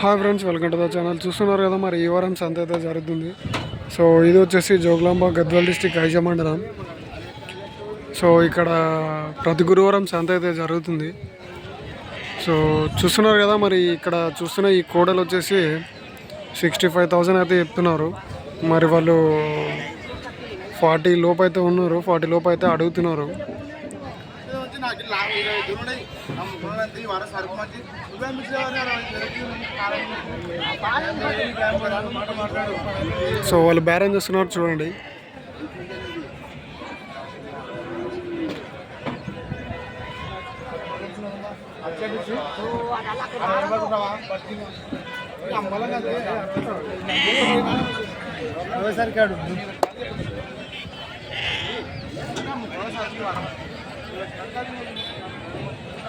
Hi friends welcome to the channel చూస్తున్నారు కదా మరి ఈ వారం సంత అయితే జరుగుతుంది. సో ఇది వచ్చేసి జోగులాంబ గద్వాల్ డిస్టిక్ ఐజ మండలం. సో ఇక్కడ ప్రతి గురువారం సంత అయితే జరుగుతుంది. సో చూస్తున్నారు కదా మరి ఇక్కడ చూస్తున్న ఈ కోడలు వచ్చేసి సిక్స్టీ ఫైవ్ థౌజండ్ అయితే చెప్తున్నారు. మరి వాళ్ళు ఫార్టీ లోపు అయితే ఉన్నారు ఫార్టీ లోపు అయితే అడుగుతున్నారు. సో వాళ్ళు బ్యారేజ్ చేస్తున్నారు చూడండి. సరికాడు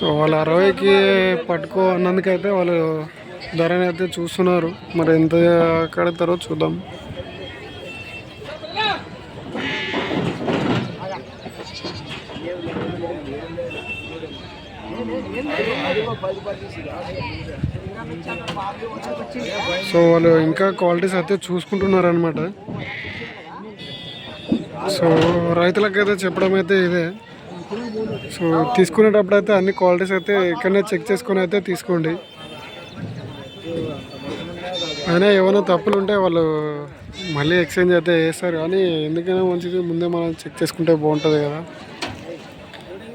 సో వాళ్ళు అరవైకి పట్టుకో అన్నందుకైతే వాళ్ళు ధరని అయితే చూస్తున్నారు. మరి ఎంత కడతారో చూద్దాం. సో వాళ్ళు ఇంకా క్వాలిటీస్ అయితే చూసుకుంటున్నారు అనమాట సో రైతులకైతే చెప్పడం అయితే ఇదే. సో తీసుకునేటప్పుడు అయితే అన్ని క్వాలిటీస్ అయితే ఇక్కడనే చెక్ చేసుకొని అయితే తీసుకోండి. అయినా ఏమైనా తప్పులు ఉంటే వాళ్ళు మళ్ళీ ఎక్స్చేంజ్ అయితే వేస్తారు కానీ ఎందుకైనా మంచిది ముందే మనం చెక్ చేసుకుంటే బాగుంటుంది కదా.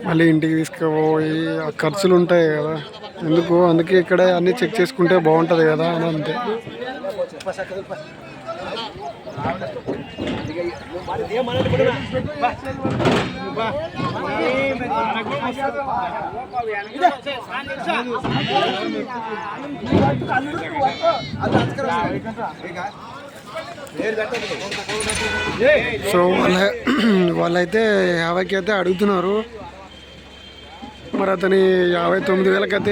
మళ్ళీ ఇంటికి తీసుకుపోయి ఆ ఖర్చులు ఉంటాయి కదా. ఎందుకు? అందుకే ఇక్కడే అన్నీ చెక్ చేసుకుంటే బాగుంటుంది కదా అని అంతే. సో వాళ్ళ వాళ్ళైతే యాభైకి అయితే అడుగుతున్నారు. మరి అతని యాభై తొమ్మిది వేలకి అయితే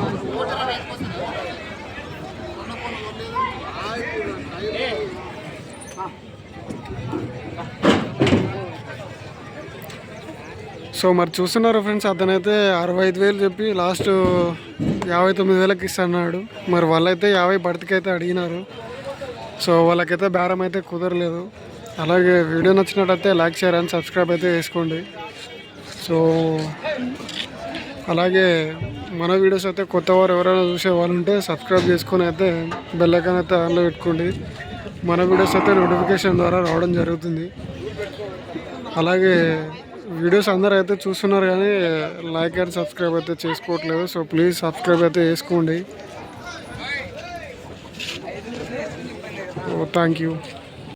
సో మరి చూస్తున్నారు ఫ్రెండ్స్ అతనైతే అరవై ఐదు వేలు చెప్పి లాస్ట్ యాభై తొమ్మిది వేలకు ఇస్తున్నాడు. మరి వాళ్ళైతే యాభై బతికైతే అడిగినారు. సో వాళ్ళకైతే బేరం అయితే కుదరలేదు. అలాగే వీడియో నచ్చినట్టయితే లైక్ షేర్ అండ్ సబ్స్క్రైబ్ అయితే చేసుకోండి. సో అలాగే మన వీడియోస్ అయితే కొత్త వారు ఎవరైనా చూసే వాళ్ళు ఉంటే సబ్స్క్రైబ్ చేసుకొని అయితే బెల్లైకాన్ అయితే ఆన్లో పెట్టుకోండి. మన వీడియోస్ అయితే నోటిఫికేషన్ ద్వారా రావడం జరుగుతుంది. అలాగే వీడియోస్ అందరూ అయితే చూస్తున్నారు కానీ లైక్ అండ్ సబ్స్క్రైబ్ అయితే చేసుకోవట్లేదు. సో ప్లీజ్ సబ్స్క్రైబ్ అయితే చేసుకోండి. Thank you